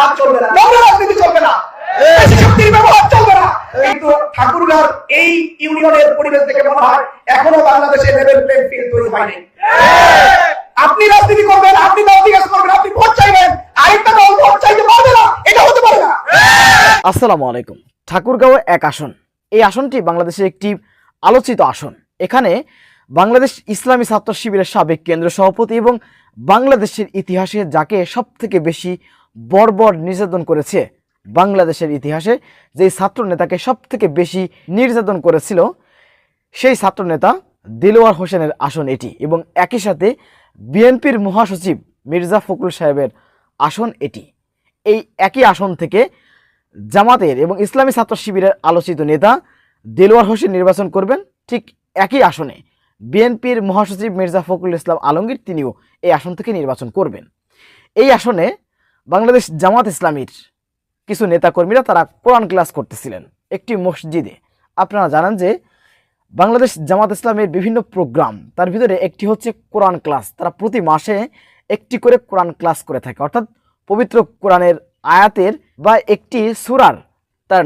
হাত চলবে না। নোংরা রাজনীতি চলবে না। শক্তির ব্যবহার চলবে না। কিন্তু ঠাকুরগাঁর এই ইউনিয়নের পরিবেশ থেকে মনে হয় এখনও বাংলাদেশে লেভেল প্লেইং ফিল্ড তৈরি হয়নি। আপনি রাজনীতি করবেন আপনি করবেন আপনি ভোট চাইবেন আরেকটা দল ভোট চাইতে পারবে না এটা হতে পারে না। আসসালামু আলাইকুম। ঠাকুরগাঁও এক আসন। এই আসনটি বাংলাদেশের একটি আলোচিত আসন। এখানে বাংলাদেশ ইসলামী ছাত্র শিবিরের সাবেক কেন্দ্র সভাপতি এবং বাংলাদেশের ইতিহাসে যাকে সব থেকে বেশি বর্বর নির্যাতন করেছে বাংলাদেশের ইতিহাসে। যেই ছাত্র নেতাকে সব থেকে বেশি নির্যাতন করেছিল, সেই ছাত্র নেতা দিলওয়ার হোসেনের আসন এটি এবং একই সাথে বিএনপির মহাসচিব মির্জা ফখরুল সাহেবের আসন এটি। এই একই আসন থেকে জামাতের এবং ইসলামী ছাত্র শিবিরের আলোচিত নেতা দেলোয়ার হোসেন নির্বাচন করবেন ঠিক একই আসনে। বিএনপির মহাসচিব মির্জা ফখরুল ইসলাম আলমগীর তিনিও এই আসন থেকে নির্বাচন করবেন। এই আসনে বাংলাদেশ জামাত ইসলামীর কিছু নেতাকর্মীরা তারা কোরআন ক্লাস করতেছিলেন একটি মসজিদে। আপনারা জানেন যে বাংলাদেশ জামাত ইসলামের বিভিন্ন প্রোগ্রাম, তার ভিতরে একটি হচ্ছে কোরআন ক্লাস। তারা প্রতি মাসে একটি করে কোরআন ক্লাস করে থাকে। অর্থাৎ পবিত্র কোরআনের আয়াতের বা একটি সুরার তার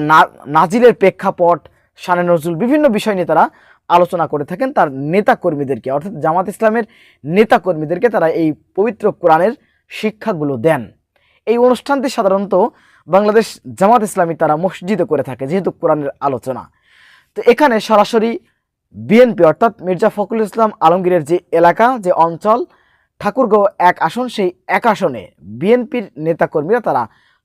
নাজিলের প্রেক্ষাপট, শানে নজরুল বিভিন্ন বিষয় নিয়ে তারা আলোচনা করে থাকেন তার নেতা কর্মীদেরকে অর্থাৎ জামাত ইসলামের নেতা কর্মীদেরকে তারা এই পবিত্র কোরআনের শিক্ষাগুলো দেন। এই অনুষ্ঠানটি সাধারণত বাংলাদেশ জামাত ইসলামী তারা মসজিদে করে থাকে, যেহেতু কোরআনের আলোচনা। তো এখানে সরাসরি বিএনপি, অর্থাৎ মির্জা ফখরুল ইসলাম আলমগীরের যে এলাকা, যে অঞ্চল, ঠাকুরগাঁও এক আসন, সেই এক আসনে বিএনপির নেতাকর্মীরা তারা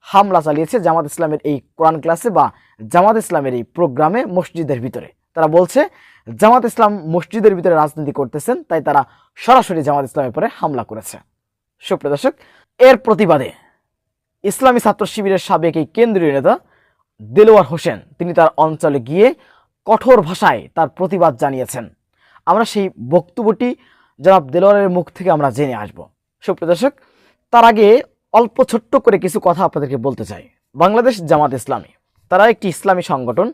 হামলা চালিয়েছে জামাত ইসলামের এই কোরআন ক্লাসে বা জামাত ইসলামের এই প্রোগ্রামে মসজিদের ভিতরে। তারা বলছে, জামাত ইসলাম মসজিদের ভিতরে রাজনীতি করতেছেন, তাই তারা সরাসরি জামাত ইসলামের পরে হামলা করেছে। সুপ্রিয় দর্শক, এর প্রতিবাদে ইসলামী ছাত্র শিবিরের সাবেক এই কেন্দ্রীয় নেতা দেলোয়ার হোসেন, তিনি তার অঞ্চলে গিয়ে কঠোর ভাষায় তার প্রতিবাদ জানিয়েছেন। আমরা সেই বক্তব্যটি জনাব দেলোয়ারের মুখ থেকে আমরা জেনে আসব। সুপ্রিয় দর্শক, তার আগে অল্প ছোট্ট করে কিছু কথা আপনাদেরকে বলতে চাই। বাংলাদেশ জামাত ইসলামী, তারা একটি ইসলামী সংগঠন।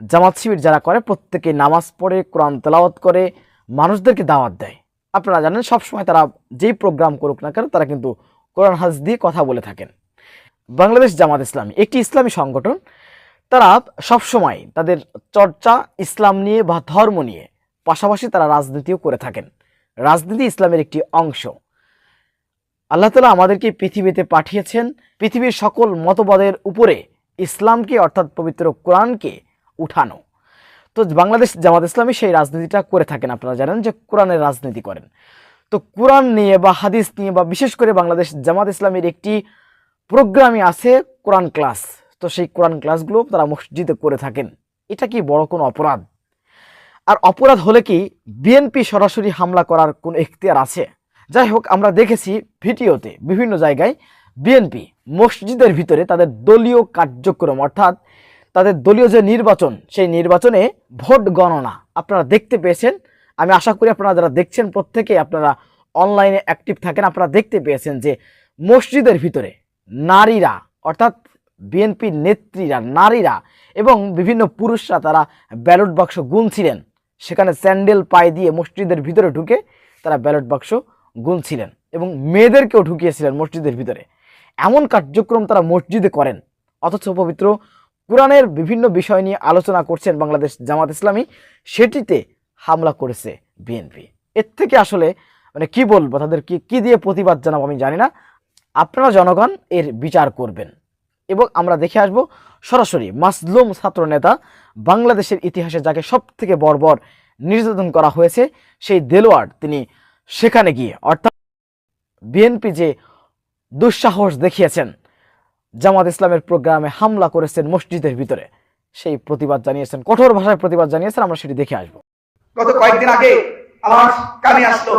জামাত শিবির যারা করে, প্রত্যেকে নামাজ পড়ে, কোরআন তেলাওয়াত করে, মানুষদেরকে দাওয়াত দেয়। আপনারা জানেন, সবসময় তারা যেই প্রোগ্রাম করুক না কেন, তারা কিন্তু কোরআন হাজ দিয়ে কথা বলে থাকেন। বাংলাদেশ জামাত ইসলামী, একটি ইসলামী সংগঠন, তারা সবসময় তাদের চর্চা, ইসলাম নিয়ে বা ধর্ম নিয়ে পাশাপাশি তারা রাজনীতিও করে থাকেন। রাজনীতি ইসলামের একটি অংশ। আল্লাহ তালা আমাদেরকে পৃথিবীতে পাঠিয়েছেন। পৃথিবীর সকল মতবাদের উপরে ইসলামকে অর্থাৎ পবিত্র কোরআনকে উঠানো। তো বাংলাদেশ জামাত ইসলামী সেই রাজনীতিটা করে থাকেন। আপনারা জানেন যে কোরআনের রাজনীতি করেন। তো কোরআন নিয়ে বা হাদিস নিয়ে বা বিশেষ করে বাংলাদেশ জামাত ইসলামের একটি প্রোগ্রামই আছে কোরআন ক্লাস। তো সেই কোরআন ক্লাসগুলো তারা মসজিদে করে থাকেন। এটা কি বড় কোনো অপরাধ? আর অপরাধ হলে কি বিএনপি সরাসরি হামলা করার কোনো এখতিয়ার আছে? যাই হোক, আমরা দেখেছি ভিডিওতে বিভিন্ন জায়গায় বিএনপি মসজিদের ভিতরে তাদের দলীয় কার্যক্রম, অর্থাৎ তাদের দলীয় যে নির্বাচন, সেই নির্বাচনে ভোট গণনা। আপনারা দেখতে পেয়েছেন। আমি আশা করি আপনারা যারা দেখছেন প্রত্যেকে আপনারা অনলাইনে অ্যাক্টিভ থাকেন। আপনারা দেখতে পেয়েছেন যে মসজিদের ভিতরে নারীরা, অর্থাৎ বিএনপির নেত্রীরা, নারীরা এবং বিভিন্ন পুরুষরা তারা ব্যালট বাক্স গুনছিলেন। সেখানে স্যান্ডেল পায়ে দিয়ে মসজিদের ভিতরে ঢুকে তারা ব্যালট বাক্স গুনছিলেন এবং মেয়েদেরকেও ঢুকিয়েছিলেন মসজিদের ভিতরে। এমন কার্যক্রম তারা মসজিদে করেন, অথচ পবিত্র কোরআনের বিভিন্ন বিষয় নিয়ে আলোচনা করছেন বাংলাদেশ জামাত ইসলামী, সেটিতে হামলা করেছে বিএনপি। এর থেকে আসলে মানে কি বলব তাদের কি কি দিয়ে প্রতিবাদ জানাব আমি জানি না। আপনারা জনগণ এর বিচার করবেন। এবং আমরা দেখে আসব সরাসরি মাসলুম ছাত্র নেতা বাংলাদেশের ইতিহাসে যাকে সব থেকে বর্বর নির্যাতন করা হয়েছে, সেই দেলোয়ার তিনি সেখানে গিয়ে, অর্থাৎ বিএনপি যে দুঃসাহস দেখিয়েছেন, জামাত ইসলামের প্রোগ্রামে হামলা করেছেন মসজিদের ভিতরে, সেই প্রতিবাদ জানিয়েছেন, কঠোর ভাষায় প্রতিবাদ জানিয়েছেন, আমরা সেটি দেখে আসব। গত কয়েকদিন আগে আমার কানে আসলো,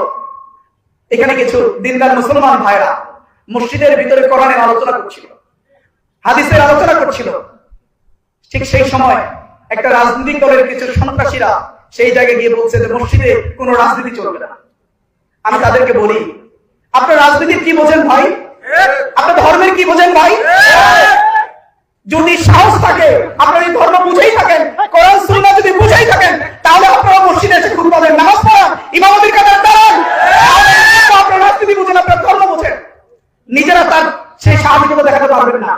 এখানে কিছু দিনদার মুসলমান ভাইরা মসজিদের ভিতরে কোরআনের আলোচনা করছিল, হাদিসের আলোচনা করছিল। ঠিক সেই সময় একটা রাজনৈতিক দলের কিছু সন্ত্রাসীরা সেই জায়গায় গিয়ে বলছে যে মসজিদে কোনো রাজনীতি চলবে না। আমি তাদেরকে বলি, আপনার রাজনীতির কি বোঝেন ভাই? আপনার ধর্মের কি বোঝেন ভাই? যদি সাহস থাকে, আপনার এই ধর্ম বুঝেই থাকেন। কোরআন, সুন্নাহ যদি বুঝেই থাকেন তাহলে আপনারা মসজিদে এসে খুতবা দেন নামাজ পড়ান ইমামতির কাতার দাঁড়ান তাহলে আপনার রাজনীতি বুঝেন আপনার ধর্ম বুঝেন নিজেরা তার সেই সাহায্যতা দেখাতে পারবেন না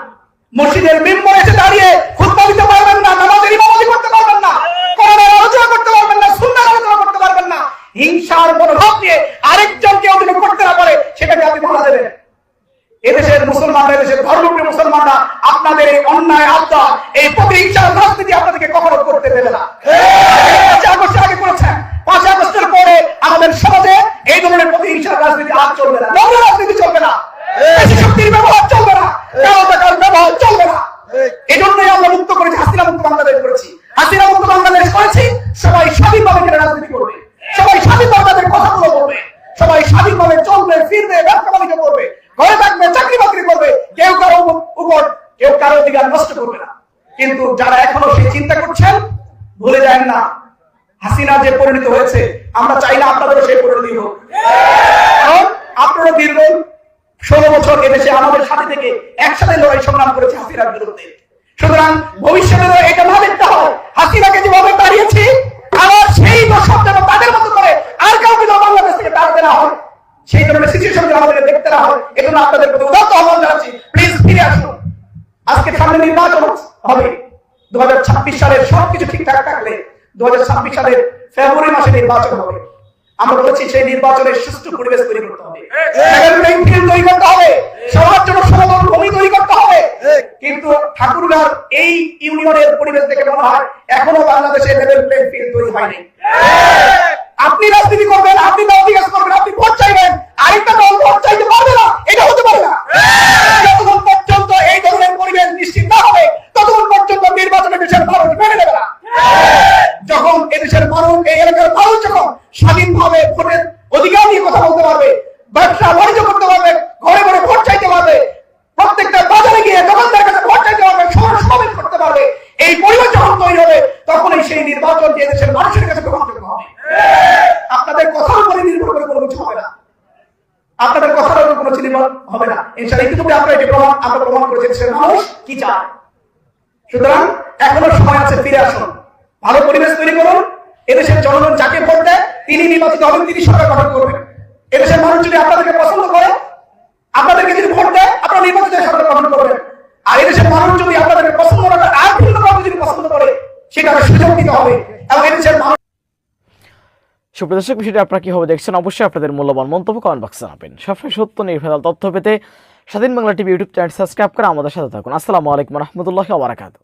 মসজিদের মেম্বর এসে দাঁড়িয়ে খুতবা দিতে পারবেন না নামাজের ইমামতি করতে পারবেন না কোরআনের আলোচনা করতে পারবেন না সুন্নাহর আলোচনা করতে পারবেন না হিংসার মনোভাব নিয়ে আরেকজন কেউ যদি করতে না পারে সেটাকে আপনি ভাড়া দেবেন এদেশের মুসলমানরা এদেশের ধর্মপ্রিয় মুসলমানরা আপনাদের এই অন্যায় আত্মা এই প্রতিহিংসার রাজনীতি আপনাদেরকে কখনো করতে দেবে না পাঁচই আগস্টের আগে করেছেন পাঁচই আগস্টের পরে আমাদের সমাজে এই ধরনের প্রতিহিংসার রাজনীতি আর চলবে না নোংরা রাজনীতি চলবে না বেশি শক্তির ব্যবহার চলবে না কালো টাকার ব্যবহার চলবে না এই জন্যই আমরা মুক্ত করেছি হাসিনা মুক্ত বাংলাদেশ করেছি হাসিনা মুক্ত বাংলাদেশ করেছি সবাই স্বাধীনভাবে এখানে রাজনীতি করবে সবাই স্বাধীনভাবে তাদের কথাগুলো বলবে সবাই স্বাধীনভাবে চলবে ফিরবে ব্যবসা বাণিজ্য করবে ঘরে থাকবে চাকরি বাকরি করবে কেউ কারও উপর কেউ কারও অধিকার নষ্ট করবে না কিন্তু যারা এখনও সেই চিন্তা করছেন ভুলে যায় না। হাসিনা যে পরিণত হয়েছে, আমরা চাই না আপনাদেরও সেই পরিণতি হোক। আপনারা দীর্ঘ ষোলো বছর এদেশে আমাদের সাথে থেকে একসাথে লড়াই সংগ্রাম করেছে হাসিনার বিরুদ্ধে। সুতরাং ভবিষ্যতে এটা না দেখতে হয়। সালের সবকিছু ঠিকঠাক থাকলে দু সালের ফেব্রুয়ারি মাসে নির্বাচন হবে। আমরা বলেছি সেই নির্বাচনের সুষ্ঠু পরিবেশ তৈরি করতে হবে। Level playing field তৈরি করতে হবে। সবার জন্য সমতল ভূমি তৈরি করতে হবে। কিন্তু ঠাকুরগাঁর এই ইউনিয়নের পরিবেশ দেখে মনে হয় এখনও বাংলাদেশে লেভেল প্লেইং ফিল্ড তৈরি হয়নি। আপনি রাজনীতি করবেন আপনি দল করবেন আপনি ভোট চাইবেন আরেকটা দল ভোট চাইতে পারবে না এটা হতে পারে না যতক্ষণ পর্যন্ত এই ধরনের পরিবেশ নিশ্চিত না হবে ততক্ষণ পর্যন্ত নির্বাচনে দেশের মানুষ মেনে নেবে না। যখন এদেশের মানুষ এই এলাকার মানুষ যখন স্বাধীনভাবে ভোটের অধিকার নিয়ে কথা বলতে পারবে, ব্যবসা, বাণিজ্য করতে পারবে, ঘরে ঘরে ভোট চাইতে পারবে, প্রত্যেকটা বাজারে গিয়ে দোকানদার কাছে ভোট চাইতে পারবে সমাবেশ করতে পারবে, এই পরিবেশ যখন তৈরি হবে, তখনই সেই নির্বাচন যে দেশের মানুষের কাছে গ্রহণযোগ্য হবে। আপনাদের কথার উপরে নির্ভর করে কোনো কিছু হবে না। আপনাদের কথার উপর কোনো নির্ভর হবে না। ইনশাআল্লাহ কিন্তু আপনারা এটি প্রমাণ, আমরা প্রমাণ করেছি দেশের মানুষ কি চায়? সুতরাং এখনও সময় আছে, ফিরে আসুন। ভালো পরিবেশ তৈরি করুন। এদেশের জনগণ যাকে ভোট দেয়, তিনি নির্বাচিত হবেন, তিনি সরকার গঠন করবেন। এদেশের মানুষ যদি আপনাদেরকে পছন্দ করে, আপনাদেরকে যদি ভোট দেয়, আপনারা নির্বাচিত সরকার গঠন করবেন। আর এদেশের মানুষ যদি আপনাদেরকে পছন্দ করে আর যদি পছন্দ করে সেটার সুযোগ দিতে হবে। এবং এদেশের মানুষ বিষয়টি আপনারা কীভাবে দেখছেন? অবশ্যই আপনাদের মূল্যবান মন্তব্য কমেন্ট বক্সে জানাবেন। সবসময় সত্য নির্ভেজাল তথ্য পেতে Swadhin Bangla TV YouTube channel subscribe করে আমাদের সাথে থাকুন। আসসালামু আলাইকুম রহমতুল্লাহ